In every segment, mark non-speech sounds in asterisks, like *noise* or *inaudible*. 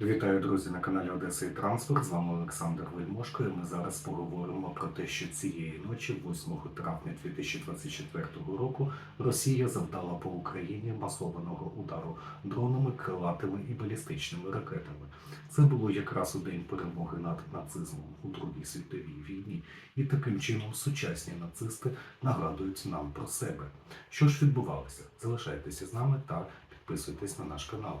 Вітаю, друзі, на каналі Одеса і Транспорт. З вами Олександр Вельмошко. І ми зараз поговоримо про те, що цієї ночі, 8 травня 2024 року, Росія завдала по Україні масованого удару дронами, крилатими і балістичними ракетами. Це було якраз у день перемоги над нацизмом у Другій світовій війні, і таким чином сучасні нацисти нагадують нам про себе. Що ж відбувалося? Залишайтеся з нами та підписуйтесь на наш канал.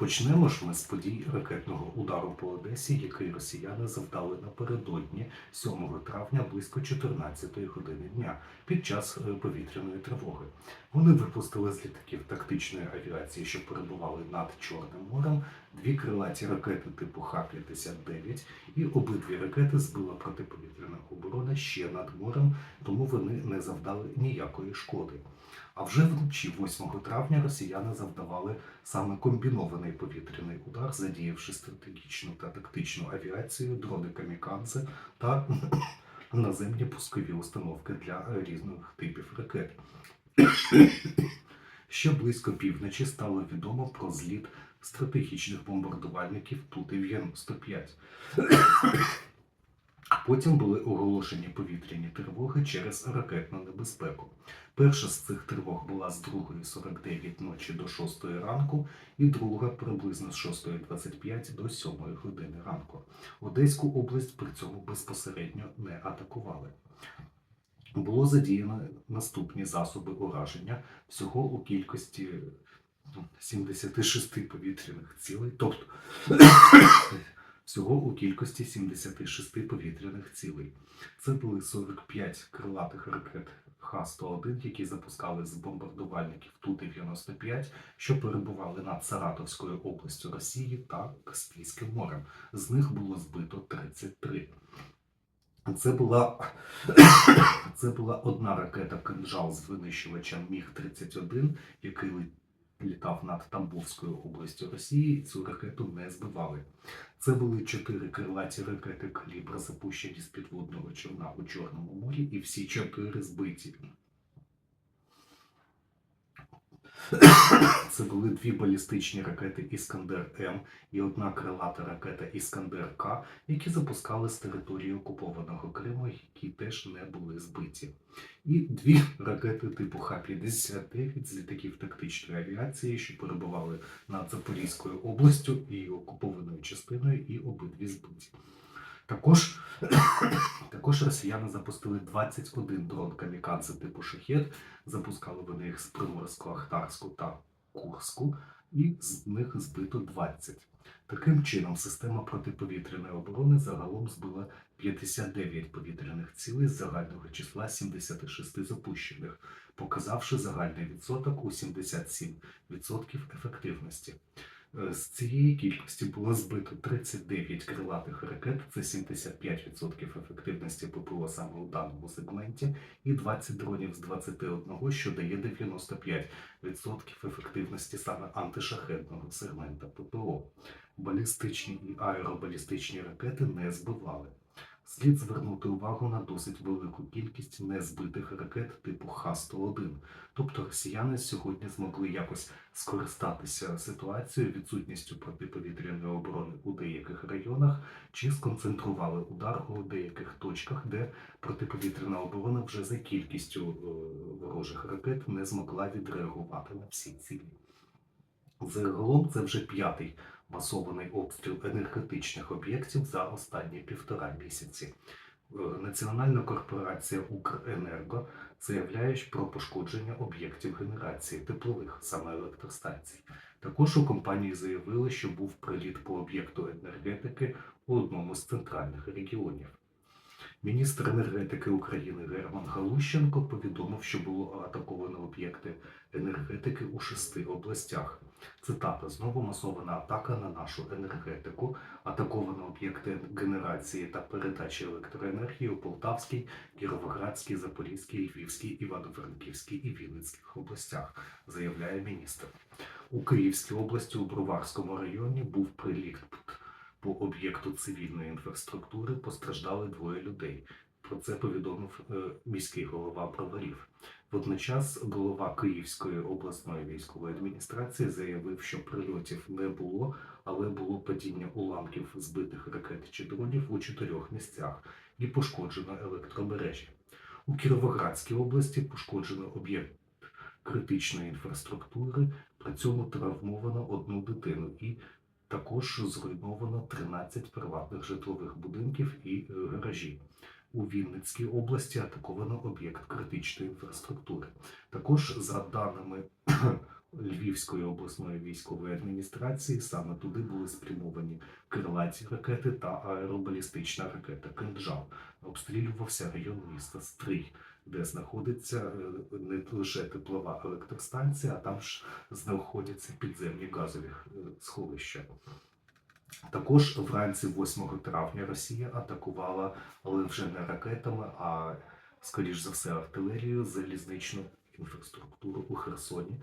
Почнемо ж ми з подій ракетного удару по Одесі, який росіяни завдали напередодні 7 травня близько 14 години дня під час е, повітряної тривоги. Вони випустили з літаків тактичної авіації, що перебували над Чорним морем, дві крилаті ракети типу Х-59, і обидві ракети збила протиповітряна оборона ще над морем, тому вони не завдали ніякої шкоди. А вже вночі 8 травня росіяни завдавали саме комбінований повітряний удар, задіявши стратегічну та тактичну авіацію, дрони камікадзе та *clears throat* наземні пускові установки для різних типів ракет. Ще близько півночі стало відомо про зліт стратегічних бомбардувальників Ту-95. Потім були оголошені повітряні тривоги через ракетну небезпеку. Перша з цих тривог була з 2.49 ночі до 6 ранку, і друга приблизно з 6.25 до 7 години ранку. Одеську область при цьому безпосередньо не атакували. Було задіяно наступні засоби ураження всього у кількості ну, 76 повітряних цілей, тобто *coughs* всього у кількості 76 повітряних цілей. Це були 45 крилатих ракет Х-101, які запускали з бомбардувальників Ту-95, що перебували над Саратовською областю Росії та Каспійським морем. З них було збито 33. Це була, *coughs* це була одна ракета кинжал з винищувачем Міг-31, який літав над Тамбовською областю Росії. Цю ракету не збивали. Це були чотири крилаті ракети калібра, запущені з підводного човна у Чорному морі, і всі чотири збиті. *coughs* Це були дві балістичні ракети Іскандер М і одна крилата ракета Іскандер К, які запускали з території окупованого Криму, які теж не були збиті. І дві ракети типу Х-59 з літаків тактичної авіації, що перебували над Запорізькою областю і окупованою частиною, і обидві збиті. Також, також росіяни запустили 21 дрон камікадзе типу шахет. Запускали вони їх з Приморську, Ахтарську та Курську, і з них збито 20. Таким чином, система протиповітряної оборони загалом збила 59 повітряних цілей з загального числа 76 запущених, показавши загальний відсоток у 77% ефективності. Е, З цієї кількості було збито 39 крилатих ракет, це 75% ефективності ППО саме у даному сегменті, і 20 дронів з 21, що дає 95% ефективності саме антишахетного сегмента ППО. Балістичні і аеробалістичні ракети не збивали. Слід звернути увагу на досить велику кількість незбитих ракет типу Х-101. Тобто росіяни сьогодні змогли якось скористатися ситуацією, відсутністю протиповітряної оборони у деяких районах, чи сконцентрували удар у деяких точках, де протиповітряна оборона вже за кількістю е, ворожих ракет не змогла відреагувати на всі цілі. Загалом це вже п'ятий масований обстріл енергетичних об'єктів за останні півтора місяці. Е, Національна корпорація Укренерго заявляє про пошкодження об'єктів генерації теплових саме електростанцій. Також у компанії заявили, що був приліт по об'єкту енергетики у одному з центральних регіонів. Міністр енергетики України Герман Галущенко повідомив, що було атаковано об'єкти енергетики у шести областях. Цитата: знову масована атака на нашу енергетику, атаковано об'єкти генерації та передачі електроенергії у Полтавській, Кіровоградській, Запорізькій, Львівській, Івано-Франківській і Вінницьких областях, заявляє міністр. У Київській області у Броварському районі був приліт по об'єкту цивільної інфраструктури. Постраждали двоє людей. Про це повідомив е, міський голова Броварів. Водночас голова Київської обласної військової адміністрації заявив, що прильотів не було, але було падіння уламків збитих ракет чи дронів у чотирьох місцях і пошкоджено електромережі. У Кіровоградській області пошкоджено об'єкт критичної інфраструктури, при цьому травмовано одну дитину і також зруйновано 13 приватних житлових будинків і е, гаражі. У Вінницькій області атаковано об'єкт критичної інфраструктури. Також за даними *clears throat* Львівської обласної військової адміністрації, саме туди були спрямовані крилаті ракети та аеробалістична ракета «Кинджал». Обстрілювався район міста Стрий, де знаходиться е, не лише теплова електростанція, а там ж знаходяться підземні газові е, сховища. Також вранці 8 травня Росія атакувала, але вже не ракетами, а скоріш за все артилерією залізничну інфраструктуру у Херсоні,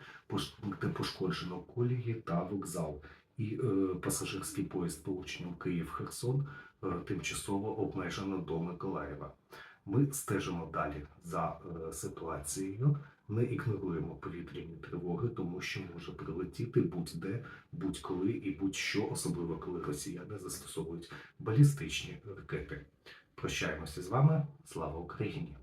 де пошкоджено колії та вокзал. І е, пасажирський поїзд полученням Київ-Херсон е, тимчасово обмежено до Миколаєва. Ми стежимо далі за е, ситуацією, не ігноруємо повітряні тривоги, тому що може прилетіти будь-де, будь-коли і будь-що, особливо коли росіяни застосовують балістичні ракети. Прощаємося з вами. Слава Україні!